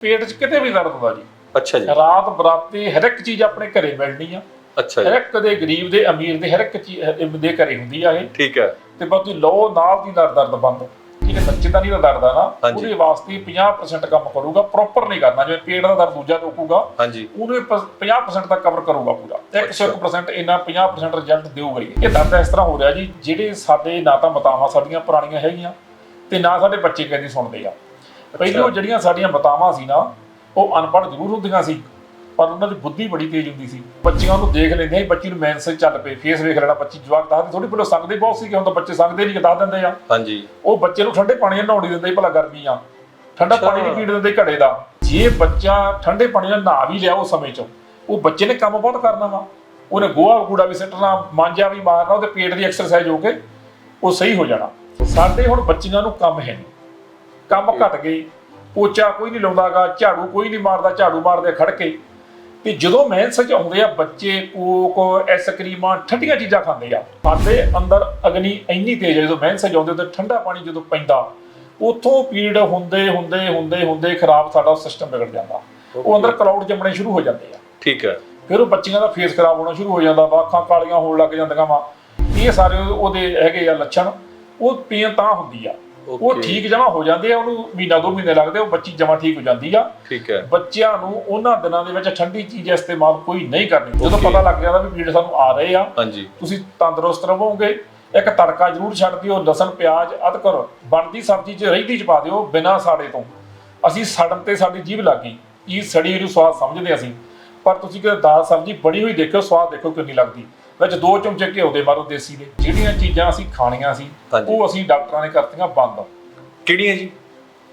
ਪੇਟ 'ਚ ਕਿਤੇ ਵੀ ਦਰਦ ਹੁੰਦਾ ਜੀ। ਅੱਛਾ ਜੀ। ਰਾਤ ਬਰਾਤੇ ਹਰ ਇੱਕ ਚੀਜ਼ ਆਪਣੇ ਘਰੇ ਮਿਲਣੀ ਆ। ਅੱਛਾ ਹਰ ਜੀ ਇੱਕ ਦੇ ਗਰੀਬ ਦੇ ਅਮੀਰ ਦੇ ਹਰ ਇੱਕ ਚੀਜ਼ ਦੇ ਘਰੇ ਹੁੰਦੀ ਆ ਇਹ। ਠੀਕ ਹੈ। ਤੇ ਬਸ ਤੁਸੀਂ ਲਓ ਨਾਲ ਦੀ ਨਾਲ ਦਰਦ ਬੰਦ। ਠੀਕ ਹੈ ਬੱਚੇ ਦਾ ਨਹੀਂ ਦਰਦ ਆ ਨਾ। ਉਹਦੇ ਵਾਸਤੇ 50% ਕੰਮ ਕਰੂਗਾ ਪ੍ਰੋਪਰ ਨਹੀਂ ਕਰਨਾ। ਜਿਵੇਂ ਪੇਟ ਦਾ ਦਰਦ ਦੂਜਾ ਰੋਕੂਗਾ ਹਾਂਜੀ। ਉਹਨੂੰ ਇਹ ਪ- 50% ਤੱਕ ਕਵਰ ਕਰੂਗਾ ਪੂਰਾ। 101% ਇੰਨਾ 50% ਰਿਜ਼ਲਟ ਦੇਊਗਾ ਇਹ ਦਰਦ ਇਸ ਤਰ੍ਹਾਂ ਹੋ ਰਿਹਾ ਜੀ ਜਿਹੜੇ ਸਾਡੇ ਨਾ ਤਾਂ ਮਤਾਵਾਂ ਸਾਡੀਆਂ ਪੁਰਾਣੀਆਂ ਹੈਗੀਆਂ ਤੇ ਨਾ ਸਾਡੇ ਬੱਚੇ ਕਹਿੰਦੇ ਸੁਣਦੇ ਆ। ਪਹਿਲਾਂ ਜਿਹੜੀਆਂ ਸਾਡੀਆਂ ਮਤਾਵਾਂ ਸੀ ਨਾ ਉਹ ਅਨਪੜ੍ਹ ਜ਼ਰੂਰ ਹੁੰਦੀਆਂ ਸੀ ਪਰ ਉਹਨਾਂ ਦੀ ਬੁੱਧੀ ਬੜੀ ਤੇਜ਼ ਹੁੰਦੀ ਸੀ। ਬੱਚਿਆਂ ਨੂੰ ਦੇਖ ਲੈਂਦੇ ਸੀ ਬੱਚੀ ਨੂੰ ਮੈਂਸੇਜ ਚੱਲ ਪਏ ਫੇਸ ਵੇਖ ਲੈਣਾ ਬੱਚੀ ਜਵਾਕ ਦੱਸਦੇ ਥੋੜੀ ਪਹਿਲਾਂ ਸੰਗਦੇ ਬਹੁਤ ਸੀ ਕਿ ਹੁਣ ਤਾਂ ਬੱਚੇ ਸੰਗਦੇ ਨਹੀਂ ਕਿ ਦੱਸ ਦਿੰਦੇ ਆ। ਹਾਂਜੀ। ਉਹ ਬੱਚੇ ਨੂੰ ਠੰਡੇ ਪਾਣੀ ਨਾਲ ਨਹਾਉਣੀ ਦਿੰਦੇ ਸੀ, ਭਲਾ ਗਰਮੀ ਆ। ਠੰਡਾ। ਪਾਣੀ ਨਹੀਂ ਪੀਣ ਦਿੰਦੇ ਘੜੇ ਦਾ। ਜੇ ਬੱਚਾ ਠੰਡੇ ਪਾਣੀ ਨਾਲ ਨਹਾ ਵੀ ਲਿਆ ਉਸ ਸਮੇਂ 'ਚ ਉਹ ਬੱਚੇ ਨੇ ਕੰਮ ਬਹੁਤ ਕਰਨਾ ਵਾ। ਉਹਨੇ ਗੋਹਾ ਕੂੜਾ ਵੀ ਸਿੱਟਣਾ ਮਾਂਜਾ ਵੀ ਮਾਰਨਾ ਉਹਦੇ ਪੇਟ ਦੀ ਐਕਸਰਸਾਈਜ਼ ਹੋ ਕੇ ਉਹ ਸਹੀ ਹੋ ਜਾਣਾ। ਸਾਡੇ ਹੁਣ ਬੱਚਿਆਂ ਨੂੰ ਕੰਮ ਹੈ ਨਹੀਂ ਕੰਮ ਘਟ ਗਏ ਪੋਚਾ ਕੋਈ ਨਹੀਂ ਲਾਉਂਦਾਗਾ ਝਾੜੂ ਕੋਈ ਨਹੀਂ ਮਾਰਦਾ ਝਾੜੂ ਮਾਰਦੇ ਖੜ ਕੇ। ਤੇ ਜਦੋਂ ਮੈਂਸ ਚ ਆਉਂਦੇ ਆ ਬੱਚੇ ਕੋਕ ਐਸਕ੍ਰੀਮਾਂ ਠੰਡੀਆਂ ਚੀਜ਼ਾਂ ਖਾਂਦੇ ਆ। ਸਾਡੇ ਅੰਦਰ ਅਗਨੀ ਇੰਨੀ ਤੇਜ਼ ਹੈ ਜਦੋਂ ਮੈਂਸ ਚ ਆਉਂਦੇ ਤੇ ਠੰਡਾ ਪਾਣੀ ਜਦੋਂ ਪੈਂਦਾ ਉਥੋਂ ਪੀੜ ਹੁੰਦੇ ਹੁੰਦੇ ਹੁੰਦੇ ਹੁੰਦੇ ਖਰਾਬ ਸਾਡਾ ਸਿਸਟਮ ਵਿਗੜ ਜਾਂਦਾ। ਉਹ ਅੰਦਰ ਕਲਾਉਡ ਜੰਮਣੇ ਸ਼ੁਰੂ ਹੋ ਜਾਂਦੇ ਆ। ਠੀਕ ਹੈ। ਫਿਰ ਉਹ ਬੱਚਿਆਂ ਦਾ ਫੇਸ ਖਰਾਬ ਹੋਣਾ ਸ਼ੁਰੂ ਹੋ ਜਾਂਦਾ ਵਾ ਅੱਖਾਂ ਕਾਲੀਆਂ ਹੋਣ ਲੱਗ ਜਾਂਦੀਆਂ ਵਾ। ਇਹ ਸਾਰੇ ਉਹਦੇ ਹੈਗੇ ਆ ਲੱਛਣ ਉਹ ਪੇਨ ਤਾਂ ਹੁੰਦੀ ਆ। ਉਹ. ਠੀਕ ਜਮਾ ਹੋ ਜਾਂਦੇ ਆ ਉਹਨੂੰ ਮਹੀਨਾ ਦੋ ਮਹੀਨੇ ਲੱਗਦੇ ਉਹ ਬੱਚੀ ਜਮਾ ਠੀਕ ਹੋ ਜਾਂਦੀ ਆ। ਠੀਕ ਹੈ। ਬੱਚਿਆਂ ਨੂੰ ਉਹਨਾਂ ਦਿਨਾਂ ਦੇ ਵਿੱਚ ਠੰਡੀ ਚੀਜ਼ ਇਸਤੇਮਾਲ ਕੋਈ ਨਹੀਂ ਕਰਨੀ। ਜਦੋਂ. ਪਤਾ ਲੱਗ ਜਾਂਦਾ ਵੀ ਪੀੜ ਸਾਨੂੰ ਆ ਰਹੇ ਆ। ਹਾਂਜੀ। ਤੁਸੀਂ ਤੰਦਰੁਸਤ ਰਹੋਗੇ। ਇੱਕ ਤੜਕਾ ਜ਼ਰੂਰ ਛੱਡ ਦਿਓ ਲਸਣ ਪਿਆਜ਼ ਅਦਰਕ ਬਣਦੀ ਸਬਜ਼ੀ 'ਚ ਰਹਿੰਦੀ 'ਚ ਪਾ ਦਿਓ ਬਿਨਾਂ ਸਾੜੇ ਤੋਂ। ਅਸੀਂ ਸੜਨ ਤੇ ਸਾਡੀ ਜੀਭ ਲੱਗ ਗਈ। ਇਹ ਸੜੀ ਨੂੰ ਸਵਾਦ ਸਮਝਦੇ ਅਸੀਂ। ਪਰ ਤੁਸੀਂ ਕਿ ਦਾਲ ਸਬਜ਼ੀ ਬੜੀ ਹੋਈ ਦੇਖਿਓ ਸਵਾਦ ਦੇਖੋ ਕਿੰਨੀ ਲੱਗਦੀ। ਵਿੱਚ ਦੋ ਚਮਚੇ ਘਿਓ ਦੇ ਮਾਰੋ ਦੇਸੀ ਦੇ। ਜਿਹੜੀਆਂ ਚੀਜ਼ਾਂ ਅਸੀਂ ਖਾਣੀਆਂ ਸੀ ਹਾਂਜੀ। ਉਹ ਅਸੀਂ ਡਾਕਟਰਾਂ ਨੇ ਕਰਤੀਆਂ ਬੰਦ। ਕਿਹੜੀਆਂ ਜੀ?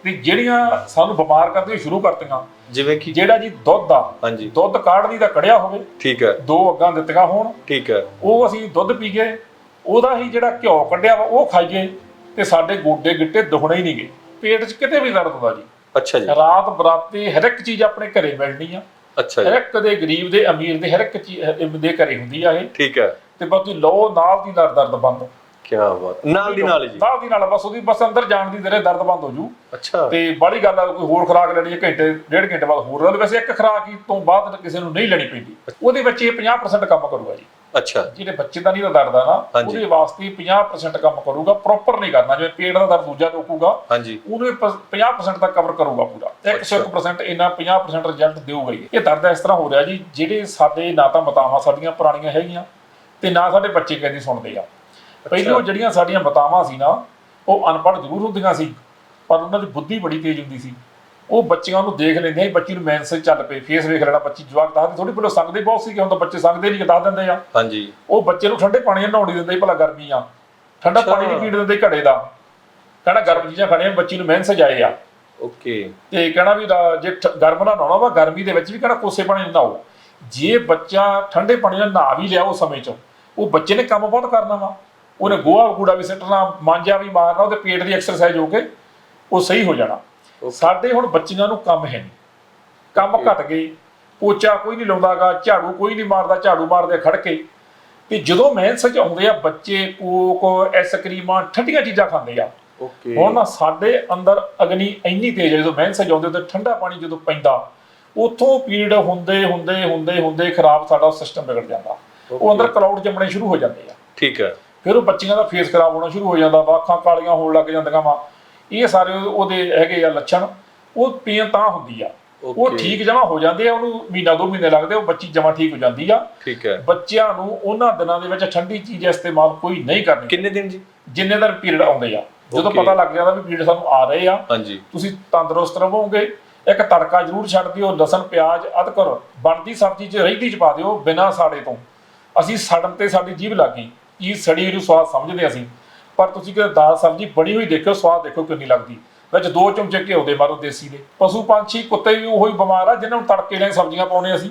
ਤੇ ਜਿਹੜੀਆਂ ਸਾਨੂੰ ਬਿਮਾਰ ਕਰਦੀਆਂ ਸ਼ੁਰੂ ਕਰਤੀਆਂ। ਜਿਵੇਂ ਕਿ ਜਿਹੜਾ ਜੀ ਦੁੱਧ ਆ ਹਾਂਜੀ। ਦੁੱਧ ਕਾੜਨੀ ਦਾ ਕੜਿਆ ਹੋਵੇ। ਠੀਕ ਹੈ। ਦੋ ਅੱਗਾਂ ਦਿੱਤੀਆਂ ਹੋਣ। ਠੀਕ ਹੈ। ਉਹ ਅਸੀਂ ਦੁੱਧ ਪੀ ਗਏ। ਉਹਦਾ ਹੀ ਜਿਹੜਾ ਘਿਓ ਕੱਢਿਆ ਵਾ ਉਹ ਖਾਈਏ। ਤੇ ਸਾਡੇ ਗੋਡੇ ਗਿੱਟੇ ਦੁਖਣੇ ਹੀ ਨਹੀਂ ਗਏ ਪੇਟ 'ਚ ਕਿਤੇ ਵੀ ਦਰਦ ਹੁੰਦਾ ਜੀ। ਅੱਛਾ ਜੀ। ਰਾਤ ਬਰਾਤੇ ਹਰ ਇੱਕ ਚੀਜ਼ ਆਪਣੇ ਘਰੇ ਮਿਲਣੀ ਆ। ਅੱਛਾ ਹਰ ਜੀ ਇੱਕ ਦੇ ਗਰੀਬ ਦੇ ਅਮੀਰ ਦੇ ਹਰ ਇੱਕ ਚੀਜ਼ ਦੇ ਘਰੇ ਹੁੰਦੀ ਆ ਇਹ। ਠੀਕ ਹੈ। ਤੇ ਤੁਸੀਂ ਲਓ ਨਾਲ ਦੀ ਨਾਲ ਦਰਦ ਬੰਦ। ਕੀ ਬਾਤ। ਨਾਲ ਦੀ ਨਾਲ ਜੀ। ਨਾਲ ਦੀ ਨਾਲ ਬਸ ਉਹਦੀ ਬਸ ਅੰਦਰ ਜਾਣ ਦੀ ਤੇਰੇ ਦਰਦ ਬੰਦ ਹੋ ਜੂ। ਅੱਛਾ। ਤੇ ਬਾਹਲੀ ਗੱਲ ਆ ਕੋਈ ਹੋਰ ਖੁਰਾਕ ਲੈਣੀ ਹੈ ਘੰਟੇ ਡੇਢ ਘੰਟੇ ਬਾਅਦ ਹੋਰ। ਲੈ ਲਓ। ਵੈਸੇ ਇੱਕ ਖੁਰਾਕ ਹੀ ਤੋਂ ਬਾਅਦ ਕਿਸੇ ਨੂੰ ਨਹੀਂ ਲੈਣੀ ਪੈਂਦੀ। ਉਹਦੇ ਵਿੱਚ ਇਹ 50% ਕੰਮ ਕਰੂਗਾ ਜੀ। ਅੱਛਾ। ਜਿਹੜੇ ਬੱਚੇ ਦਾ ਨਹੀਂ ਦਰਦ ਆ ਨਾ ਹਾਂਜੀ। ਉਹਦੇ ਵਾਸਤੇ 50% ਕੰਮ ਕਰੂਗਾ ਪ੍ਰੋਪਰ ਨਹੀਂ ਕਰਨਾ ਜਿਵੇਂ ਪੇਟ ਦਾ ਦਰਦ ਦੂਜਾ ਰੋਕੂਗਾ ਹਾਂਜੀ। ਪ- 50% ਤੱਕ ਕਵਰ ਕਰੂਗਾ ਪੂਰਾ। 101% ਇੰਨਾ 50% ਰਿਜ਼ਲਟ ਦੇਊਗਾ ਹੀ। ਇਹ ਦਰਦ ਇਸ ਤਰ੍ਹਾਂ ਹੋ ਰਿਹਾ ਜੀ ਜਿਹੜੇ ਸਾਡੇ ਨਾ ਤਾਂ ਮਤਾਵਾਂ ਸਾਡੀਆਂ ਪੁਰਾਣੀਆਂ ਹੈਗੀਆਂ ਤੇ ਨਾ ਸਾਡੇ ਬੱਚੇ ਕਹਿੰਦੇ ਸੁਣਦੇ ਆ। ਪਹਿਲਾਂ ਜਿਹੜੀਆਂ ਸਾਡੀਆਂ ਮਤਾਵਾਂ ਸੀ ਨਾ ਉਹ ਅਨਪੜ੍ਹ ਜ਼ਰੂਰ ਹੁੰਦੀਆਂ ਸੀ ਪਰ ਉਹਨਾਂ ਦੀ ਬੁੱਧੀ ਬੜੀ ਤੇਜ਼ ਹੁੰਦੀ ਸੀ। ਉਹ ਬੱਚਿਆਂ ਨੂੰ ਦੇਖ ਲੈਂਦੇ ਸੀ ਬੱਚੀ ਨੂੰ ਮੈਂਸੇਜ ਚੱਲ ਪਏ ਫੇਸ ਵੇਖ ਲੈਣਾ ਬੱਚੀ ਜਵਾਕ ਦੱਸਦੇ ਥੋੜੀ ਪਹਿਲਾਂ ਸੰਗਦੇ ਬਹੁਤ ਸੀ ਕਿ ਹੁਣ ਤਾਂ ਬੱਚੇ ਸੰਗਦੇ ਨਹੀਂ ਦੱਸ ਦਿੰਦੇ ਆ। ਹਾਂਜੀ। ਉਹ ਬੱਚੇ ਨੂੰ ਠੰਡੇ ਪਾਣੀ ਨਾਲ ਨਹਾਉਣੀ ਦਿੰਦੇ ਸੀ, ਭਲਾ ਗਰਮੀ ਆ। ਠੰਡਾ। ਪਾਣੀ ਨਹੀਂ ਪੀਣ ਦਿੰਦੇ ਘੜੇ ਦਾ। ਕਹਿੰਦਾ ਗਰਮ ਚੀਜ਼ਾਂ ਖਾਣੀਆਂ ਬੱਚੀ ਨੂੰ ਮੈਂਸੇਜ ਆਏ ਆ। ਓਕੇ। ਤੇ ਕਹਿਣਾ ਵੀ ਜੇ ਗਰਮ ਨਾਲ ਨਹਾਉਣਾ ਵਾ ਗਰਮੀ ਦੇ ਵਿੱਚ ਵੀ ਕਹਿਣਾ ਕੋਸੇ ਪਾਣੀ ਨਾਲ ਨਹਾਓ। ਜੇ ਬੱਚਾ ਠੰਡੇ ਪਾਣੀ ਨਾਲ ਨਹਾ ਵੀ ਲਿਆ ਉਸ ਸਮੇਂ 'ਚ ਉਹ ਬੱਚੇ ਨੇ ਕੰਮ ਬਹੁਤ ਕਰਨਾ ਵਾ। ਉਹਨੇ ਗੋਹਾ ਕੂੜਾ ਵੀ ਸਿੱਟਣਾ ਮਾਂਜਾ ਵੀ ਮਾਰਨਾ ਉਹਦੇ ਪੇਟ ਦੀ ਐਕਸਰਸਾਈਜ਼ ਹੋ ਕੇ ਉਹ ਸਹੀ ਹੋ ਜਾਣਾ। ਸਾਡੇ ਹੁਣ ਬੱਚਿਆਂ ਨੂੰ ਕੰਮ ਹੈ ਨਹੀਂ ਕੰਮ ਘਟ ਗਏ। ਪੋਚਾ ਕੋਈ ਨਹੀਂ ਲਾਉਂਦਾਗਾ ਝਾੜੂ ਕੋਈ ਨਹੀਂ ਮਾਰਦਾ ਝਾੜੂ ਮਾਰਦੇ ਖੜ ਕੇ। ਤੇ ਜਦੋਂ ਮੈਂਸ ਚ ਆਉਂਦੇ ਆ ਬੱਚੇ ਕੋਕ ਐਸਕ੍ਰੀਮਾਂ ਠੰਡੀਆਂ ਚੀਜ਼ਾਂ ਖਾਂਦੇ ਆ। ਓਕੇ ਹੁਣ ਨਾ ਸਾਡੇ ਅੰਦਰ ਅਗਨੀ ਇੰਨੀ ਤੇਜ਼ ਹੈ ਜਦੋਂ ਮੈਂਸ ਜਾਂਦੇ ਤੇ ਠੰਡਾ ਪਾਣੀ ਜਦੋਂ ਪੈਂਦਾ ਉਥੋਂ ਪੀੜ ਹੁੰਦੇ ਹੁੰਦੇ ਹੁੰਦੇ ਹੁੰਦੇ ਖਰਾਬ ਸਾਡਾ ਸਿਸਟਮ ਵਿਗੜ ਜਾਂਦਾ। ਉਹ ਅੰਦਰ ਕਲਾਉਡ ਜੰਮਣੇ ਸ਼ੁਰੂ ਹੋ ਜਾਂਦੇ ਆ। ਠੀਕ ਹੈ। ਫਿਰ ਉਹ ਬੱਚਿਆਂ ਦਾ ਫੇਸ ਖਰਾਬ ਹੋਣਾ ਸ਼ੁਰੂ ਹੋ ਜਾਂਦਾ ਵਾ ਅੱਖਾਂ ਕਾਲੀਆਂ ਹੋਣ ਲੱਗ ਜਾਂਦੀਆਂ ਵਾ। ਇਹ ਸਾਰੇ ਉਹਦੇ ਹੈਗੇ ਆ ਲੱਛਣ ਉਹ ਪੇਨ ਤਾਂ ਹੁੰਦੀ ਆ। ਉਹ. ਠੀਕ ਜਮਾ ਹੋ ਜਾਂਦੇ ਆ ਉਹਨੂੰ ਮਹੀਨਾ ਦੋ ਮਹੀਨੇ ਲੱਗਦੇ ਉਹ ਬੱਚੀ ਜਮਾ ਠੀਕ ਹੋ ਜਾਂਦੀ ਆ। ਠੀਕ ਹੈ। ਬੱਚਿਆਂ ਨੂੰ ਉਹਨਾਂ ਦਿਨਾਂ ਦੇ ਵਿੱਚ ਠੰਡੀ ਚੀਜ਼ ਇਸਤੇਮਾਲ ਕੋਈ ਨਹੀਂ ਕਰਨੀ। ਕਿੰਨੇ ਦਿਨ ਜੀ? ਜਿੰਨੇ ਦਿਨ ਪੀਰੀਅਡ ਆਉਂਦੇ ਆ। ਜਦੋਂ. ਪਤਾ ਲੱਗ ਜਾਂਦਾ ਵੀ ਪੀਰੀਅਡ ਸਾਨੂੰ ਆ ਰਹੇ ਆ ਹਾਂਜੀ। ਤੁਸੀਂ ਤੰਦਰੁਸਤ ਰਹੋਗੇ। ਇੱਕ ਤੜਕਾ ਜ਼ਰੂਰ ਛੱਡ ਦਿਓ ਲਸਣ ਪਿਆਜ਼ ਅਦਰਕ ਬਣਦੀ ਸਬਜ਼ੀ 'ਚ ਰਹਿੰਦੀ 'ਚ ਪਾ ਦਿਓ ਬਿਨਾਂ ਸਾੜੇ ਤੋਂ। ਅਸੀਂ ਸੜਨ ਤੇ ਸਾਡੀ ਜੀਭ ਲੱਗ ਗਈ। ਇਹ ਸੜੀ ਨੂੰ ਸਵਾਦ ਸਮਝਦੇ ਅਸੀਂ। ਪਰ ਤੁਸੀਂ ਕਿ ਦਾਲ ਸਬਜ਼ੀ ਬਣੀ ਹੋਈ ਦੇਖਿਓ ਸਵਾਦ ਦੇਖੋ ਕਿੰਨੀ ਲੱਗਦੀ। ਵਿੱਚ ਦੋ ਚਮਚੇ ਘਿਓ ਦੇ ਮਾਰੋ ਦੇਸੀ ਦੇ। ਪਸ਼ੂ ਪੰਛੀ ਕੁੱਤੇ ਵੀ ਉਹੀ ਬਿਮਾਰ ਆ ਜਿਨ੍ਹਾਂ ਨੂੰ ਤੜਕੇ ਨਾਲ ਸਬਜ਼ੀਆਂ ਪਾਉਣੇ ਅਸੀਂ।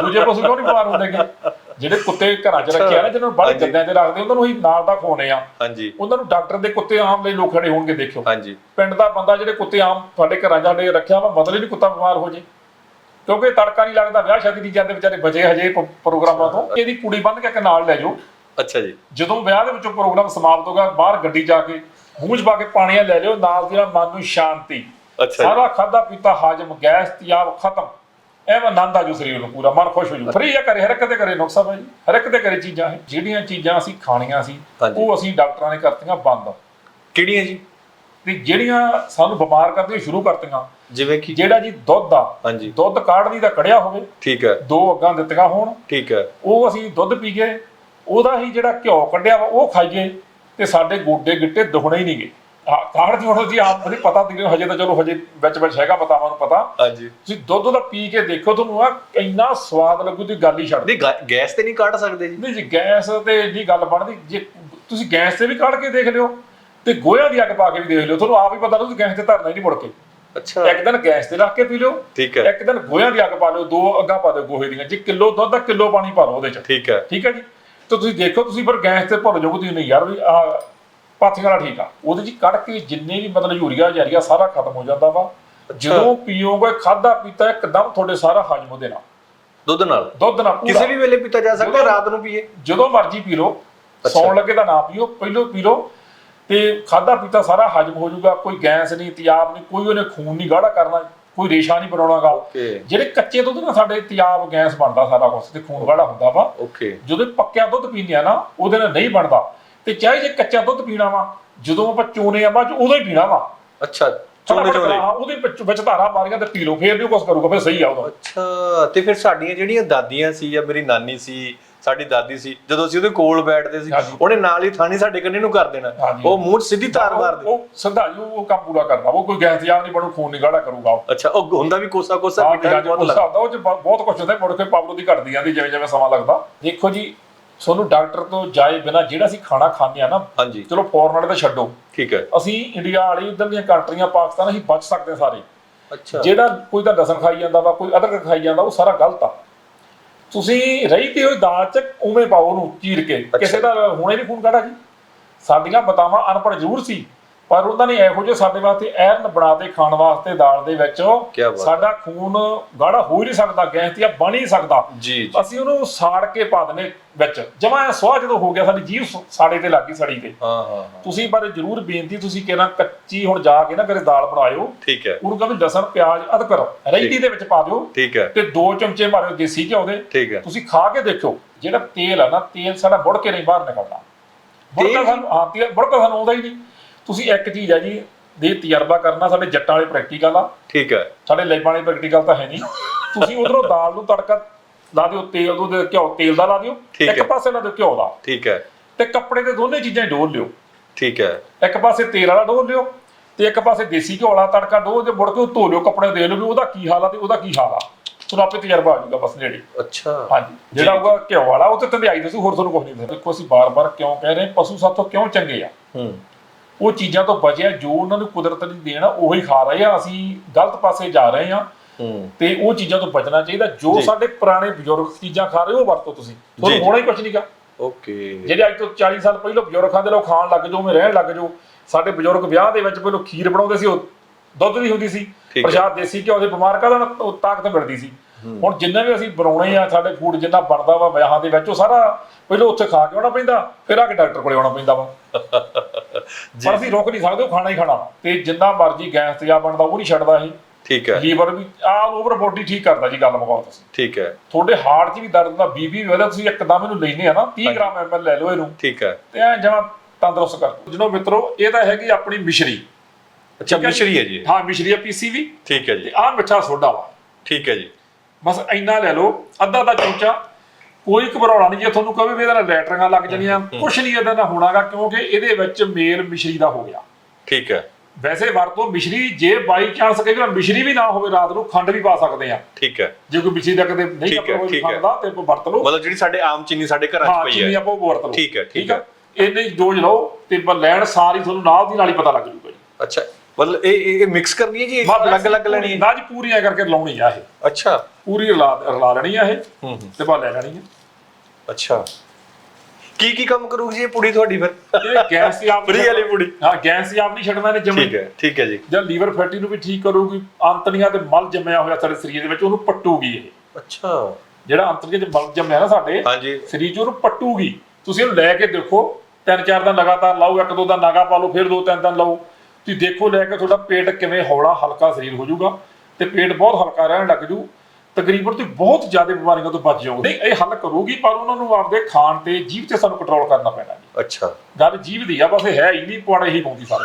ਦੂਜੇ ਪਸ਼ੂ ਕਿਉਂ ਨਹੀਂ ਬਿਮਾਰ ਹੁੰਦੇਗੇ ਜਿਹੜੇ ਕੁੱਤੇ ਘਰਾਂ 'ਚ ਰੱਖੇ ਆ ਨਾ ਜਿਹਨਾਂ ਨੂੰ ਬੜੇ ਹਾਂਜੀ। ਗੱਦਿਆਂ 'ਤੇ ਰੱਖਦੇ ਉਹਨਾਂ ਨੂੰ ਹੀ ਨਾਲ ਦਾ ਖਵਾਉਣੇ ਆ ਹਾਂਜੀ। ਉਹਨਾਂ ਨੂੰ ਡਾਕਟਰ ਦੇ ਕੁੱਤੇ ਆਮ ਲਈ ਲੋਕ ਖੜੇ ਹੋਣਗੇ ਦੇਖਿਓ। ਹਾਂਜੀ। ਪਿੰਡ ਦਾ ਬੰਦਾ ਜਿਹੜੇ ਕੁੱਤੇ ਆਮ ਤੁਹਾਡੇ ਘਰਾਂ ਜਾਂਦੇ ਰੱਖਿਆ ਵਾ ਮਤਲਬ ਨਹੀਂ ਕੁੱਤਾ ਬਿਮਾਰ ਹੋ ਜੇ। ਕਿਉਂਕਿ ਤੜਕਾ ਨਹੀਂ ਲੱਗਦਾ ਵਿਆਹ ਸ਼ਾਦੀ ਨਹੀਂ ਜਾਂਦੇ ਵਿਚਾਰੇ ਬਚੇ ਹਜੇ ਪ੍ਰੋਗਰਾਮਾਂ ਤੋਂ। ਇਹਦੀ ਕੁੜੀ ਬੰਨ ਕੇ ਨਾਲ ਲੈ ਜਾਓ। ਅੱਛਾ ਜੀ। ਜਦੋਂ ਵਿਆਹ ਦੇ ਵਿੱਚੋਂ ਪ੍ਰੋਗਰਾਮ ਸਮਾਪਤ ਹੋਗਾ ਬਾਹਰ ਗੱਡੀ ਜਾ ਕੇ 'ਚ ਪਾ ਕੇ ਪਾਣੀਆਂ ਲੈ ਲਿਓ ਨਾਲ ਦੀ ਨਾਲ ਮਨ ਨੂੰ ਸ਼ਾਂਤੀ। ਅੱਛਾ। ਸਾਰਾ ਖਾਦਾ ਪੀਤਾ ਹਾਜਮ ਗੈਸ ਤਿਆਬ ਖਤਮ। ਐਵੇਂ ਆਨੰਦ ਆ ਜੂ ਸਰੀਰ ਨੂੰ ਪੂਰਾ ਮਨ ਖੁਸ਼ ਹੋ ਜੂ। ਫਰੀ ਆ ਕਰੇ ਹਰ ਇੱਕ ਦੇ ਕਰੇ ਨੁਕਸਾ ਭਾਈ ਹਰ ਇੱਕ ਦੇ ਕਰੇ ਚੀਜ਼ਾਂ ਜਿਹੜੀਆਂ ਚੀਜ਼ਾਂ ਅਸੀਂ ਖਾਣੀਆਂ ਸੀ। ਉਹ ਅਸੀਂ ਡਾਕਟਰਾਂ ਨੇ ਕਰਤੀਆਂ ਬੰਦ। ਕਿਹੜੀਆਂ ਜੀ? ਤੇ ਜਿਹੜੀਆਂ ਸਾਨੂੰ ਬਿਮਾਰ ਕਰਦੀਆਂ ਸ਼ੁਰੂ ਕਰਤੀਆਂ। ਜਿਵੇਂ ਕਿ ਜਿਹੜਾ ਜੀ ਦੁੱਧ ਆ ਹਾਂਜੀ। ਦੁੱਧ ਕਾੜਨੀ ਦਾ ਕੜਿਆ ਹੋਵੇ ਠੀਕ ਹੈ। ਦੋ ਅੱਗਾਂ ਦਿੱਤੀਆਂ ਹੋਣ। ਠੀਕ ਹੈ। ਉਹ ਅਸੀਂ ਦੁੱਧ ਪੀ ਗਏ ਉਹਦਾ ਹੀ ਜਿਹੜਾ ਘਿਓ ਕੱਢਿਆ ਵਾ ਉਹ ਖਾਈਏ ਤੇ ਸਾਡੇ ਗੋਡੇ ਗਿੱਟੇ ਦੁਖਣੇ ਹੀ ਨਹੀਂ ਗਏ ਆ ਕਾੜ ਦੀ ਹੁਣ ਜੀ ਆਪ ਨਹੀਂ ਪਤਾ ਤੇ ਹਜੇ ਤਾਂ ਚਲੋ ਹਜੇ ਵਿੱਚ ਵਿੱਚ ਹੈਗਾ ਪਤਾਵਾਂ ਨੂੰ ਪਤਾ। ਹਾਂਜੀ। ਤੁਸੀਂ ਦੁੱਧ ਦਾ ਪੀ ਕੇ ਦੇਖੋ ਤੁਹਾਨੂੰ ਆ ਇੰਨਾ ਸਵਾਦ ਲੱਗੂ ਦੀ ਗੱਲ ਹੀ ਛੱਡ। ਨਹੀਂ ਗੈਸ ਤੇ ਨਹੀਂ ਕੱਢ ਸਕਦੇ ਜੀ। ਨਹੀਂ ਜੀ ਗੈਸ ਤੇ ਇੰਨੀ ਗੱਲ ਬਣਦੀ। ਜੇ ਤੁਸੀਂ ਗੈਸ ਤੇ ਵੀ ਕੱਢ ਕੇ ਦੇਖ ਲਿਓ ਤੇ ਗੋਹਿਆਂ ਦੀ ਅੱਗ ਪਾ ਕੇ ਵੀ ਦੇਖ ਲਿਓ। ਤੁਹਾਨੂੰ ਆਪ ਹੀ ਪਤਾ ਤੁਸੀਂ ਗੈਸ ਤੇ ਧਰਨਾ ਹੀ ਨਹੀਂ ਮੁੜ ਕੇ। ਅੱਛਾ। ਇੱਕ ਦਿਨ ਗੈਸ ਤੇ ਰੱਖ ਕੇ ਪੀ ਲਿਓ। ਠੀਕ ਹੈ। ਇੱਕ ਦਿਨ ਗੋਹਿਆਂ ਦੀ ਅੱਗ ਪਾ ਲਿਓ ਦੋ ਅੱਗਾਂ ਪਾ ਦਿਓ ਗੋਹੇ ਦੀਆਂ। ਜੇ ਕਿਲੋ ਦੁੱਧ ਦਾ ਕਿਲੋ ਪਾਣੀ ਭਰੋ ਉਹਦੇ ਚ। ਠੀਕ ਹੈ। ਠੀਕ ਹੈ ਜੀ? ਤੇ ਤੁਸੀਂ ਦੇਖੋ ਤੁਸੀਂ ਪਰ ਗੈਸ ਤੇ ਭੁੱਲ ਜਾਓਗੇ ਤੁਸੀਂ ਨਹੀਂ ਯਾਰ ਵੀ ਆ ਪਾਥੀਆਂ ਵਾਲਾ ਠੀਕ ਆ। ਉਹਦੇ ਚ ਕੱਢ ਕੇ ਜਿੰਨੇ ਵੀ ਮਤਲਬ ਯੂਰੀਆ ਜਾਰੀਆ ਸਾਰਾ ਖਤਮ ਹੋ ਜਾਂਦਾ ਵਾ। ਜਦੋਂ ਪੀਓਗੇ ਖਾਦਾ ਪੀਤਾ ਇੱਕਦਮ ਤੁਹਾਡੇ ਸਾਰਾ ਹਜਮ ਉਹਦੇ ਨਾਲ ਦੁੱਧ ਨਾਲ? ਦੁੱਧ ਨਾਲ ਪੂਰਾ। ਕਿਸੇ ਵੀ ਵੇਲੇ ਪੀਤਾ ਜਾ ਸਕਦਾ ਜਦੋਂ- ਰਾਤ ਨੂੰ ਪੀਏ। ਜਦੋਂ ਮਰਜ਼ੀ ਪੀ ਲਓ। ਸੌਣ ਲੱਗੇ ਤਾਂ ਨਾ ਪੀਓ ਪਹਿਲੋਂ ਪੀ ਲਓ। ਤੇ ਖਾਦਾ ਪੀਤਾ ਸਾਰਾ ਹਜਮ ਹੋ ਜਾਊਗਾ ਕੋਈ ਗੈਸ ਨਹੀਂ ਤਿਆਬ ਨਹੀਂ ਕੋਈ ਉਹਨੇ ਖੂਨ ਨਹੀਂ ਗਾੜਾ ਕਰਨਾ। ਕੋਈ ਰੇਸ਼ਾ ਨਹੀਂ ਬਣਾਉਣਾਗਾ ਓਕੇ। ਜਿਹੜੇ ਕੱਚੇ ਦੁੱਧ ਨਾਲ ਸਾਡੇ ਤਿਆਬ ਗੈਸ ਬਣਦਾ ਸਾਰਾ ਕੁਝ ਤੇ ਖੂਨ ਗਾੜਾ ਹੁੰਦਾ ਵਾ। ਓਕੇ। ਜਦੋਂ ਪੱਕਿਆ ਦੁੱਧ ਪੀਂਦੇ ਆ ਨਾ ਉਹਦੇ ਨਾਲ ਨਹੀਂ ਬਣਦਾ। ਤੇ ਚਾਹੇ ਜੇ ਕੱਚਾ ਦੁੱਧ ਪੀਣਾ ਵਾ ਜਦੋਂ ਆਪਾਂ ਚੋਨੇ ਆ ਬਾਅਦ ਚ ਉਦੋਂ ਹੀ ਪੀਣਾ ਵਾ। ਅੱਛਾ ਚੋਣੇ ਹਾਂ, ਉਹਦੇ ਵਿੱਚ ਵਿੱਚ ਧਾਰਾ ਮਾਰੀਆਂ ਤੇ ਪੀ ਲਓ ਫੇਰ ਵੀ ਕੁਝ ਕਰੂਗਾ ਫੇਰ ਸਹੀ ਆ ਉਦੋਂ ਅੱਛਾ ਤੇ ਫਿਰ ਸਾਡੀਆਂ ਜਿਹੜੀਆਂ ਦਾਦੀਆਂ ਸੀ ਜਾਂ ਮੇਰੀ ਨਾਨੀ ਸੀ ਸਾਡੀ ਦਾਦੀ ਸੀ ਜਦੋਂ ਅਸੀਂ ਉਹਦੇ ਕੋਲ ਬੈਠਦੇ ਸੀ। ਉਹਨੇ ਨਾਲ ਹੀ ਥਾਣੀ ਸਾਡੇ ਕੰਨੇ ਨੂੰ ਕਰ ਦੇਣਾ। ਉਹ ਮੂੰਹ ਸਿੱਧੀ ਤਾਰ ਮਾਰਦੇ ਉਹ ਜੀ ਉਹ ਕੰਮ ਪੂਰਾ ਕਰਦਾ ਉਹ ਕੋਈ ਗੈਸ ਤਿਆਬ ਨਹੀਂ ਬਣੂ ਖੂਨ ਨਹੀਂ ਗਾੜਾ ਕਰੂਗਾ ਉਹ। ਅੱਛਾ ਉਹ ਹੁੰਦਾ ਵੀ ਕੋਸਾ ਕੋਸਾ ਮਿੱਠਾ ਜੀ ਬਹੁਤ ਲੱਗਦਾ। ਉਹ ਚ ਬਹੁਤ ਕੁਝ ਹੁੰਦਾ ਮੁੜ ਕੇ ਪਾਵਰ ਦੀ ਘਟਦੀ ਜਾਂਦੀ ਜਿਵੇਂ ਜਿਵੇਂ ਸਮਾਂ ਲੱਗਦਾ। ਦੇਖੋ ਜੀ ਤੁਹਾਨੂੰ ਡਾਕਟਰ ਤੋਂ ਜਾਏ ਬਿਨਾ ਜਿਹੜਾ ਅਸੀਂ ਖਾਣਾ ਖਾਂਦੇ ਆ ਨਾ ਹਾਂਜੀ। ਚਲੋ ਫੋਰਨ ਵਾਲੇ ਤਾਂ ਛੱਡੋ। ਠੀਕ ਹੈ। ਅਸੀਂ ਇੰਡੀਆ ਵਾਲੀ ਇਧਰ ਦੀਆਂ ਕੰਟਰੀਆਂ ਪਾਕਿਸਤਾਨ ਅਸੀਂ ਬਚ ਸਕਦੇ ਸਾਰੇ। ਅੱਛਾ। ਜਿਹੜਾ ਕੋਈ ਤਾਂ ਲਸਣ ਖਾਈ ਜਾਂਦਾ ਵਾ ਕੋਈ ਅਦਰਕ ਖਾਈ ਜਾਂਦਾ ਉਹ ਸਾਰਾ ਗਲਤ ਆ। ਤੁਸੀਂ ਰਹੀ ਤੇ ਹੋਈ ਦਾਲ ਚ ਉਵੇਂ ਪਾਓ ਉਹਨੂੰ ਚੀਰ ਕੇ। ਕਿਸੇ ਦਾ ਹੁਣੇ ਨਹੀਂ ਖੂਨ ਕਾੜਾ ਜੀ। ਸਾਡੀਆਂ ਬਤਾਵਾਂ ਅਨਪੜ੍ਹ ਜ਼ਰੂਰ ਸੀ। ਪਰ ਉਹਨਾਂ ਨੇ ਇਹੋ ਜਿਹੇ ਸਾਡੇ ਵਾਸਤੇ ਐਰਨ ਬਣਾ ਕੇ ਖਾਣ ਵਾਸਤੇ ਦਾਲ ਦੇ ਵਿੱਚ। ਕਿਆ ਬਾਤ। ਸਾਡਾ ਖੂਨ ਗਾੜਾ ਹੋ ਹੀ ਨਹੀਂ ਸਕਦਾ ਗੈਸ ਤੇ ਬਣ ਹੀ ਨਹੀਂ ਸਕਦਾ। ਜੀ ਜੀ। ਅਸੀਂ ਉਹਨੂੰ ਸਾੜ ਕੇ ਪਾ ਦਨੇ ਵਿੱਚ। ਜਮਾ ਸਵਾਹ ਜਦੋਂ ਹੋ ਗਿਆ ਸਾਡੀ ਜੀਭ ਸ- ਸਾੜੇ ਤੇ ਲੱਗੀ ਸੜੀ ਤੇ। ਹਾਂ ਹਾਂ ਹਾਂ। ਤੁਸੀਂ ਪਰ ਜ਼ਰੂਰ ਬੇਨਤੀ ਤੁਸੀਂ ਕਿਹੜਾ ਕੱਚੀ ਹੁਣ ਜਾ ਕੇ ਨਾ ਕਰੇ ਦਾਲ ਬਣਾਇਓ। ਠੀਕ ਹੈ। ਉਹਨੂੰ ਕਹਿੰਦੇ ਲਸਣ ਪਿਆਜ਼ ਅਦਰਕ ਰੈਂਟੀ ਦੇ ਵਿੱਚ ਪਾ ਦਿਓ। ਠੀਕ ਹੈ। ਤੇ ਦੋ ਚਮਚੇ ਮਾਰਿਓ ਦੇਸੀ ਘਿਓ ਦੇ। ਠੀਕ ਹੈ। ਤੁਸੀਂ ਖਾ ਕੇ ਦੇਖਿਓ ਜਿਹੜਾ ਤੇਲ ਆ ਨਾ ਤੇਲ ਸਾਡਾ ਮੁੜ ਕੇ ਨਹੀਂ ਬਾਹਰ ਨਿਕਲਦਾ। ਮੁੜ ਕੇ ਤੇਲ? ਸਾਨੂੰ ਹਾਂ ਤੇਲ ਮੁੜ ਕੇ ਸਾਨੂੰ ਆਉਂਦਾ ਹੀ ਨਹੀਂ। ਤੁਸੀਂ ਇੱਕ ਚੀਜ਼ ਆ ਜੀ ਦੇ ਤਜਰਬਾ ਕਰਨਾ ਸਾਡੇ ਜੱਟਾਂ ਵਾਲੇ ਪ੍ਰੈਕਟੀਕਲ ਆ। ਠੀਕ ਹੈ। ਸਾਡੇ ਲੈਬਾਂ ਵਾਲੇ ਪ੍ਰੈਕਟੀਕਲ ਤਾਂ ਹੈ ਨਹੀਂ। ਤੁਸੀਂ ਉਧਰੋਂ ਦਾਲ ਨੂੰ ਤੜਕਾ ਲਾ ਦਿਓ ਤੇਲ ਉਹਦੇ ਘਿਓ ਤੇਲ ਦਾ ਲਾ ਦਿਓ। ਇੱਕ। ਪਾਸੇ ਲਾ ਦਿਓ ਘਿਓ ਦਾ। ਠੀਕ ਹੈ। ਤੇ ਕੱਪੜੇ ਤੇ ਦੋਨੇ ਚੀਜ਼ਾਂ ਡੋਲ ਲਿਓ। ਠੀਕ ਹੈ। ਇੱਕ ਪਾਸੇ ਤੇਲ ਵਾਲਾ ਡੋਲ ਲਿਓ ਤੇ ਇੱਕ ਪਾਸੇ ਦੇਸੀ ਘਿਓ ਵਾਲਾ ਤੜਕਾ ਡੋਲ ਤੇ ਮੁੜ ਕੇ ਉਹ ਧੋ ਲਿਓ ਕੱਪੜੇ ਦੇ ਲਿਓ ਵੀ ਉਹਦਾ ਕੀ ਹਾਲ ਆ ਤੇ ਉਹਦਾ ਕੀ ਹਾਲ ਆ। ਤੁਹਾਨੂੰ ਆਪੇ ਤਜਰਬਾ ਆ ਜਾਊਗਾ ਬਸ ਨੇੜੇ। ਅੱਛਾ। ਹਾਂਜੀ। ਜਿਹੜਾ ਹੋਊਗਾ ਘਿਓ ਵਾਲਾ ਉਹ ਤੇ ਧੰਦਿਆਈ ਦੱਸੂ ਹੋਰ ਤੁਹਾਨੂੰ ਕੁਝ ਨਹੀਂ ਦੱਸਦਾ ਦੇਖੋ ਅਸੀਂ ਬਾਰ-ਬਾਰ ਕਿਉਂ ਕਹਿ ਰਹੇ ਪਸ਼ੂ ਸਾਥੋਂ ਕਿਉਂ ਚੰਗੇ ਆ? ਹੂੰ। ਉਹ ਚੀਜ਼ਾਂ ਤੋਂ ਬਚਿਆ ਜੋ ਉਹਨਾਂ ਨੂੰ ਕੁਦਰਤ ਨੇ ਦੇਣਾ ਉਹੀ ਖਾ ਰਹੇ ਆ ਅਸੀਂ ਗਲਤ ਪਾਸੇ ਜਾ ਰਹੇ ਆ ਹੂੰ ਤੇ ਉਹ ਚੀਜ਼ਾਂ ਤੋਂ ਬਚਣਾ ਚਾਹੀਦਾ ਜੋ। ਸਾਡੇ ਪੁਰਾਣੇ ਬਜ਼ੁਰਗ ਚੀਜ਼ਾਂ ਖਾ ਰਹੇ ਉਹ ਵਰਤੋ ਤੁਸੀਂ ਤੁਹਾਨੂੰ। ਹੋਣਾ ਹੀ ਕੁਝ ਨਹੀਂਗਾ ਓਕੇ ਜਿਹੜੇ ਅੱਜ ਤੋਂ 40 ਸਾਲ ਪਹਿਲਾਂ ਬਜ਼ੁਰਗ ਖਾਂਦੇ ਲੋ ਖਾਣ ਲੱਗ ਜਾਓ ਉਵੇਂ ਰਹਿਣ ਲੱਗ ਜਾਓ ਸਾਡੇ ਬਜ਼ੁਰਗ ਵਿਆਹ ਦੇ ਵਿੱਚ ਪਹਿਲਾਂ ਖੀਰ ਬਣਾਉਂਦੇ ਸੀ ਉਹ ਦੁੱਧ ਦੀ ਹੁੰਦੀ ਸੀ। ਪ੍ਰਸ਼ਾਦ ਦੇਸੀ ਘਿਓ ਦੇ ਬਿਮਾਰ ਕਾਹਦਾ ਤਾਕਤ ਮਿਲਦੀ ਸੀ ਹੁਣ ਜਿੰਨਾ ਵੀ ਅਸੀਂ ਬਣਾਉਣੇ ਆ ਸਾਡੇ ਫੂਡ ਜਿੰਨਾ ਬਣਦਾ ਵਾ ਵਿਆਹਾਂ ਦੇ ਵਿੱਚ ਉਹ ਸਾਰਾ ਪਹਿਲਾਂ ਉੱਥੇ ਖਾ ਕੇ ਆਉਣਾ ਪੈਂਦਾ ਫਿਰ ਆ ਕੇ ਡਾਕਟਰ ਕੋਲੇ ਆਉਣਾ ਪੈਂਦਾ ਵਾ। ਜੀ। ਪਰ ਅਸੀਂ ਰੋਕ ਨਹੀਂ ਸਕਦੇ ਉਹ ਖਾਣਾ ਹੀ ਖਾਣਾ। ਤੇ ਜਿੰਨਾ ਮਰਜ਼ੀ ਗੈਸ ਤੇਜ਼ਾਬ ਬਣਦਾ ਉਹ ਨਹੀਂ ਛੱਡਦਾ ਇਹ। ਠੀਕ ਹੈ। ਲੀਵਰ ਵੀ ਆਲ ਓਵਰ ਬੋਡੀ ਠੀਕ ਕਰਦਾ ਜੀ ਗੱਲ ਮੁਕਾਓ ਤੁਸੀਂ। ਠੀਕ ਹੈ। ਤੁਹਾਡੇ ਹਾਰਟ 'ਚ ਵੀ ਦਰਦ ਦਾ ਬੀਪੀ ਵੀ ਵਧਦਾ ਤੁਸੀਂ ਇੱਕਦਮ ਇਹਨੂੰ ਲੈਨੇ ਆ ਨਾ 30 ਗ੍ਰਾਮ ਐਮਐਲ ਲੈ ਲਓ ਇਹਨੂੰ। ਠੀਕ ਹੈ। ਤੇ ਐ ਜਮਾ ਤੰਦਰੁਸਤ ਕਰ। ਜਿਹਨੂੰ ਮਿੱਤਰੋ ਇਹ ਤਾਂ ਹੈਗੀ ਆਪਣੀ ਮਿਸ਼ਰੀ। ਅੱਛਾ ਹੈ? ਮਿਸ਼ਰੀ ਹੈ ਜੀ। ਹਾਂ ਮਿਸ਼ਰੀ ਆ ਪੀਸੀ ਵੀ। ਠੀਕ ਹੈ ਜੀ। ਆਹ ਮਿੱਠਾ ਸੋਡਾ ਵਾ। ਠੀਕ ਹੈ ਜੀ। ਬਸ ਇੰਨਾ ਲੈ ਲਓ ਅੱਧਾ ਅੱਧਾ ਚਮਚਾ ਕੋਈ ਘਬਰਾਉਣਾ ਨਹੀਂ ਜੇ ਤੁਹਾਨੂੰ ਕਹੇ ਵੀ ਇਹਦੇ ਨਾਲ ਲੈਟਰਿੰਗਾਂ ਲੱਗ ਜਾਣੀਆਂ ਕੁਛ ਨਹੀਂ ਇਹਦਾ ਨਾਲ ਹੋਣਾਗਾ ਕਿਉਂਕਿ ਇਹਦੇ ਵਿੱਚ ਮੇਲ ਮਿਸ਼ਰੀ ਦਾ ਹੋ ਗਿਆ। ਠੀਕ ਹੈ। ਵੈਸੇ ਵਰਤੋਂ ਮਿਸ਼ਰੀ ਜੇ ਬਾਈ ਚਾਂਸ ਕਹੇ ਕਿ ਮਿਸ਼ਰੀ ਵੀ ਨਾ ਹੋਵੇ ਰਾਤ ਨੂੰ ਖੰਡ ਵੀ ਪਾ ਸਕਦੇ ਆ ਠੀਕ ਹੈ। ਜੇ ਕੋਈ ਮਿਸ਼ਰੀ ਦਾ ਕਦੇ ਨਹੀਂ ਠੀਕ ਹੈ, ਆਪਣਾ ਕੋਈ ਠੀਕ ਹੈ। ਖੰਡ ਦਾ ਤੇ ਆਪਾਂ ਵਰਤ ਲਓ। ਮਤਲਬ ਜਿਹੜੀ ਸਾਡੇ ਆਮ ਚੀਨੀ ਸਾਡੇ ਘਰਾਂ 'ਚ ਹਾਂ ਪਈ ਚੀਨੀ ਹੈ ਆਪਾਂ ਉਹ ਵਰਤ ਲਓ। ਠੀਕ ਹੈ, ਠੀਕ ਆ? ਇੰਨੇ ਹੀ ਡੋਜ਼ ਲਓ ਤੇ ਲੈਣ ਸਾਰੀ ਤੁਹਾਨੂੰ ਨਾਲ ਦੀ ਨਾਲ ਹੀ ਪਤਾ ਲੱਗ ਜੂਗਾ ਜੀ। ਅੱਛਾ ਮਤਲਬ ਇਹ ਇਹ ਮਿਕਸ ਕਰਨੀ ਹੈ ਜੀ ਅਲੱਗ ਅਲੱਗ ਲੈਣੀ ਹੈ। ਨਾ ਜੀ ਪੂਰੀ ਐ ਕਰਕੇ ਲਾਉਣੀ ਆ ਇਹ। ਅੱਛਾ। ਪੂਰੀ ਰਲਾ ਰਲਾ ਲੈਣੀ ਆ ਇਹ ਹੂੰ ਹੂੰ। ਤੇ ਬਾ ਲੈ ਲੈਣੀ ਆ। ਅੱਛਾ। ਕੀ ਕੀ ਕੰਮ ਕਰੂਗੀ ਜੀ ਇਹ ਪੁੜੀ ਤੁਹਾਡੀ ਫਿਰ? ਇਹ ਗੈਸ ਦੀ ਆਪ ਫਰੀ ਵਾਲੀ ਪੁੜੀ। ਹਾਂ ਗੈਸ ਦੀ ਆਪ ਨਹੀਂ ਛੱਡਣਾ ਨੇ ਜਮੇ। ਠੀਕ ਹੈ ਠੀਕ ਹੈ ਜੀ। ਜਾਂ ਲੀਵਰ ਫੈਟੀ ਨੂੰ ਵੀ ਠੀਕ ਕਰੂਗੀ ਅੰਤੜੀਆਂ ਤੇ ਮਲ ਜੰਮਿਆ ਹੋਇਆ ਸਾਡੇ ਸਰੀਰ ਦੇ ਵਿੱਚ ਉਹਨੂੰ ਪੱਟੂਗੀ ਇਹ। ਅੱਛਾ। ਜਿਹੜਾ ਅੰਤੜੀਆਂ 'ਚ ਮਲ ਜੰਮਿਆ ਨਾ ਸਾਡੇ ਹਾਂਜੀ। ਸਰੀਰ 'ਚ ਉਹਨੂੰ ਪੱਟੂਗੀ। ਤੁਸੀਂ ਇਹਨੂੰ ਲੈ ਕੇ ਦੇਖੋ ਤਿੰਨ ਚਾਰ ਦਿਨ ਲਗਾਤਾਰ ਲਾਓ ਇੱਕ ਦੋ ਦਿਨ ਨਾਗਾ ਪਾ ਲਓ ਫਿਰ ਦੋ ਤਿੰਨ ਦਿਨ ਲਾਓ। ਤੁਸੀਂ ਦੇਖੋ ਲੈ ਕੇ ਤੁਹਾਡਾ ਪੇਟ ਕਿਵੇਂ ਹੌਲਾ ਹਲਕਾ ਸਰੀਰ ਹੋ ਜਾਊਗਾ ਤੇ ਪੇਟ ਬਹੁਤ ਹਲਕਾ ਰਹਿਣ ਲੱਗ ਜੂ। ਤਕਰੀਬਨ ਤੁਸੀਂ ਬਹੁਤ ਜ਼ਿਆਦਾ ਬਿਮਾਰੀਆਂ ਤੋਂ ਬਚ ਜਾਓਗੇ। ਨਹੀਂ ਇਹ ਹੱਲ ਕਰੂਗੀ ਪਰ ਉਹਨਾਂ ਨੂੰ ਆਪਦੇ ਖਾਣ ਤੇ ਜੀਭ ਤੇ ਸਾਨੂੰ ਕੰਟਰੋਲ ਕਰਨਾ ਪੈਣਾ ਜੀ। ਅੱਛਾ। ਗੱਲ ਜੀਭ ਦੀ ਆ ਬਸ ਇਹ ਹੈ ਹੀ ਨਹੀਂ ਪੁਆੜੇ ਹੀ ਪਾਉਂਦੀ ਸਾਰੇ।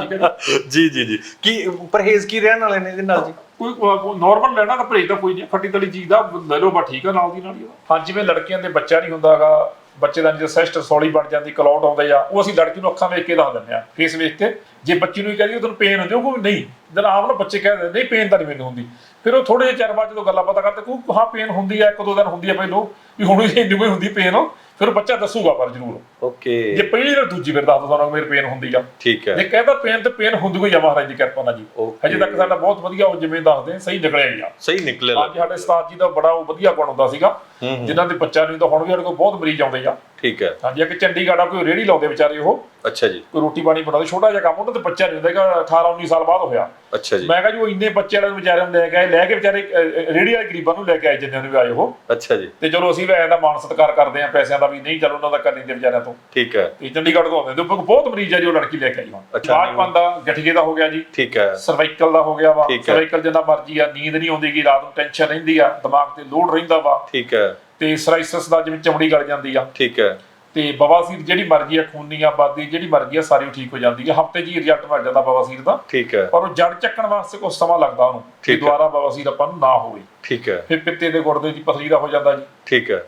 ਠੀਕ ਹੈ ਜੀ? ਜੀ ਜੀ ਜੀ। ਕੀ ਪਰਹੇਜ਼ ਕੀ ਰਹਿਣ ਵਾਲੇ ਨੇ ਇਹਦੇ ਨਾਲ ਜੀ? ਕੋਈ ਨਾਰਮਲ ਲੈਣਾ ਤਾਂ ਪਰਹੇਜ ਤਾਂ ਕੋਈ ਨਹੀਂ ਖੱਟੀ ਤਲੀ ਚੀਜ਼ ਦਾ ਲੈ ਲਓ ਬਾ ਠੀਕ ਆ ਨਾਲ ਦੀ ਨਾਲ ਹੀ ਹਾਂ ਜਿਵੇਂ ਲੜਕੀਆਂ ਦੇ ਬੱਚਾ ਨਹੀਂ ਹੁੰਦਾਗਾ। ਬੱਚੇ ਦਾ ਜੇ ਸੈਸਟ ਸੌਲੀ ਬਣ ਜਾਂਦੀ, ਕਲੌਟ ਆਉਂਦੇ ਆ, ਉਹ ਅਸੀਂ ਲੜਕੀ ਨੂੰ ਅੱਖਾਂ ਵੇਖ ਕੇ ਦੱਸ ਦਿੰਦੇ ਆ ਫੇਸ ਵੇਖ ਕੇ। ਜੇ ਬੱਚੀ ਨੂੰ ਹੀ ਕਹਦੀ ਤੁਹਾਨੂੰ ਪੇਨ ਹੁੰਦੀ, ਉਹ ਕੋਈ ਨਹੀਂ, ਜਦ ਆਮ ਨਾ ਬੱਚੇ ਕਹਿੰਦੇ ਨਹੀਂ ਪੇਨ ਤਾਂ ਨਹੀਂ ਮੈਨੂੰ ਹੁੰਦੀ। ਫਿਰ ਉਹ ਥੋੜੇ ਜਿਹੇ ਚਿਰ ਬਾਅਦ ਜਦੋਂ ਗੱਲਾਂ ਬਾਤਾਂ ਕਰਦੇ ਕੋ ਹਾਂ ਪੇਨ ਹੁੰਦੀ ਆ, ਇੱਕ ਦੋ ਦਿਨ ਹੁੰਦੀ ਆ ਪਹਿਲੋਂ ਵੀ ਹੁਣ ਹੀ ਇੰਨੀ ਕੋਈ ਹੁੰਦੀ ਪੇਨ ਫਿਰ ਉਹ ਬੱਚਾ ਦੱਸੂਗਾ ਪਰ ਜ਼ਰੂਰ। ਓਕੇ। ਜੇ ਪਹਿਲੀ ਵਾਰ ਦੂਜੀ ਵਾਰ ਦੱਸਦਾ ਤੁਹਾਨੂੰ ਮੇਰੇ ਪੇਨ ਹੁੰਦੀ ਆ। ਠੀਕ ਹੈ। ਜੇ ਕਹਿੰਦਾ ਪੇਨ ਤੇ ਪੇਨ ਹੁੰਦੀ ਕੋਈ ਆ ਮਹਾਰਾਜ ਦੀ ਕਿਰਪਾ ਨਾਲ ਜੀ. ਹਜੇ ਤੱਕ ਸਾਡਾ ਬਹੁਤ ਵਧੀਆ ਉਹ ਜਿਵੇਂ ਦੱਸਦੇ ਸਹੀ ਨਿਕਲਿਆ ਹੀ ਆ ਸਹੀ ਨਿਕਲੇ ਅੱਜ ਸਾਡੇ ਉਸਤਾਦ ਜੀ ਦਾ ਬੜਾ ਉਹ ਵਧੀਆ ਗੁਣ ਹੁੰਦਾ ਸੀਗਾ। ਜਿਨ੍ਹਾਂ ਦੇ ਬੱਚਾ ਨਹੀਂ ਤਾਂ ਹੁਣ ਵੀ ਸਾਡੇ ਕੋਲ ਬਹੁਤ ਮਰੀਜ਼ ਆਉਂਦੇ ਆ। ਠੀਕ ਹੈ। ਹਾਂਜੀ ਇੱਕ ਚੰਡੀਗੜ੍ਹ ਆ ਕੋਈ ਰੇੜੀ ਲਾਉਂਦੇ ਵਿਚਾਰੇ ਉਹ। ਅੱਛਾ ਜੀ। ਕੋਈ ਰੋਟੀ ਪਾਣੀ ਬਣਾਉਂਦੇ ਛੋਟਾ ਜਿਹਾ ਕੰਮ ਉਹਨਾਂ ਤੇ ਬੱਚਾ ਨਹੀਂ ਹੁੰਦਾਗਾ 18 19 ਸਾਲ ਬਾਅਦ ਹੋਇਆ। ਅੱਛਾ ਜੀ। ਮੈਂ ਕਿਹਾ ਜੀ ਉਹ ਇੰਨੇ ਬੱਚੇ ਵਾਲੇ ਨੂੰ ਵਿਚਾਰਿਆਂ ਨੂੰ ਲੈ ਕੇ ਆਏ ਲੈ ਕੇ ਵਿਚਾਰੇ ਰੇਹੜੀ ਵਾਲੇ ਗਰੀਬਾਂ ਨੂੰ ਲੈ ਕੇ ਆਏ ਜਿੰਨਿਆਂ ਨੂੰ ਵੀ ਆਏ ਉਹ। ਅੱਛਾ ਜੀ। ਤੇ ਚਲੋ ਅਸੀਂ ਵੀ ਐਂ ਦਾ ਮਾਣ ਸਤਿਕਾਰ ਕਰਦੇ ਆ ਪੈਸਿਆਂ ਦਾ ਵੀ ਨਹੀਂ ਚਲੋ ਉਹਨਾਂ ਦਾ ਕਰ ਲੈਂਦੇ ਵਿਚਾਰਿਆਂ ਤੋਂ। ਠੀਕ ਹੈ। ਤੇ ਚੰਡੀਗੜ੍ਹ ਤੋਂ ਆਉਂਦੇ ਉਹ ਬਹੁਤ ਮਰੀਜ਼ ਆ ਜੀ ਉਹ ਲੜਕੀ ਲੈ ਕੇ ਆਈ ਹੁਣ। ਬਾਜਪਨ ਦਾ ਗਠੀਏ ਦਾ ਹੋ ਗਿਆ ਜੀ। ਠੀਕ ਹੈ। ਸਰਵਾਈਕਲ ਦਾ ਹੋ ਗਿਆ ਵਾ। ਸਰਵਾਈਕਲ ਜਿੰਨਾ ਮਰਜ਼ੀ ਆ ਨੀਂਦ ਨਹੀਂ ਆਉਂਦੀਗੀ ਰਾਤ ਨੂੰ ਟੈਨਸ਼ਨ ਰਹਿੰਦੀ ਆ ਦਿਮਾਗ ਤੇ ਲੋਡ ਰਹਿੰਦਾ ਵਾ। ਠੀਕ ਹੈ। ਤੇ ਸਰਾਈਸਿਸ ਦਾ ਜਿਵੇਂ ਚਮੜੀ ਗਲ ਜਾਂਦੀ ਆ। ਠੀਕ ਹੈ। ਤੇ ਬਵਾਸੀਰ ਜਿਹੜੀ ਮਰਜ਼ੀ ਆ ਖੂਨੀ ਆ ਬਾਦੀ ਜਿਹੜੀ ਮਰਜ਼ੀ ਆ ਸਾਰੀ ਠੀਕ ਹੋ ਜਾਂਦੀ ਆ। ਹਫ਼ਤੇ ਹੀ ਰਿਜ਼ਲਟ ਮਿਲ ਜਾਂਦਾ ਬਵਾਸੀਰ ਦਾ। ਠੀਕ ਹੈ। ਪਰ ਉਹ ਜੜ ਚੱਕਣ ਵਾਸਤੇ ਕੁਝ ਸਮਾਂ ਲੱਗਦਾ ਉਹਨੂੰ ਕਿ। ਦੁਬਾਰਾ ਬਵਾਸੀਰ ਆਪਾਂ ਨੂੰ ਨਾ ਹੋਵੇ। ਠੀਕ ਹੈ। ਫਿਰ ਪਿੱਤੇ ਦੇ ਗੁਰਦੇ ਦੀ ਪਥਰੀ ਦਾ ਹੋ ਜਾਂਦਾ ਜੀ। ਠੀਕ ਹੈ।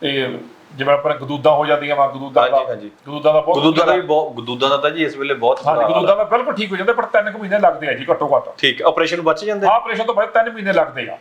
ਤੇ ਜਿਵੇਂ ਆਪਣੇ ਗਦੂਦਾਂ ਹੋ ਜਾਂਦੀਆਂ ਵਾ ਗਦੂਦਾਂ ਦਾ ਹਾਂਜੀ, ਹਾਂਜੀ। ਗਦੂਦਾਂ ਦਾ ਬਹੁਤ ਗਦੂਦਾਂ ਦਾ ਵੀ ਬਹੁਤ ਗਦੂਦਾਂ ਦਾ ਤਾਂ ਜੀ ਇਸ ਵੇਲੇ ਬਹੁਤ ਬੁਰਾ ਹਾਲ ਗਦੂਦਾਂ ਦਾ ਬਿਲਕੁਲ ਠੀਕ ਹੋ ਜਾਂਦਾ ਪਰ 3 ਮਹੀਨੇ ਲੱਗਦੇ ਆ ਜੀ ਘੱਟੋ ਘੱਟ ਹੈ। ਠੀਕ ਆਪਰੇਸ਼ਨ ਬਚ ਜਾਂਦੇ ਆਹ ਆਪਰੇਸ਼ਨ ਤੋਂ ਬਾਅਦ 3 ਮਹੀਨੇ ਲੱਗਦੇ ਆ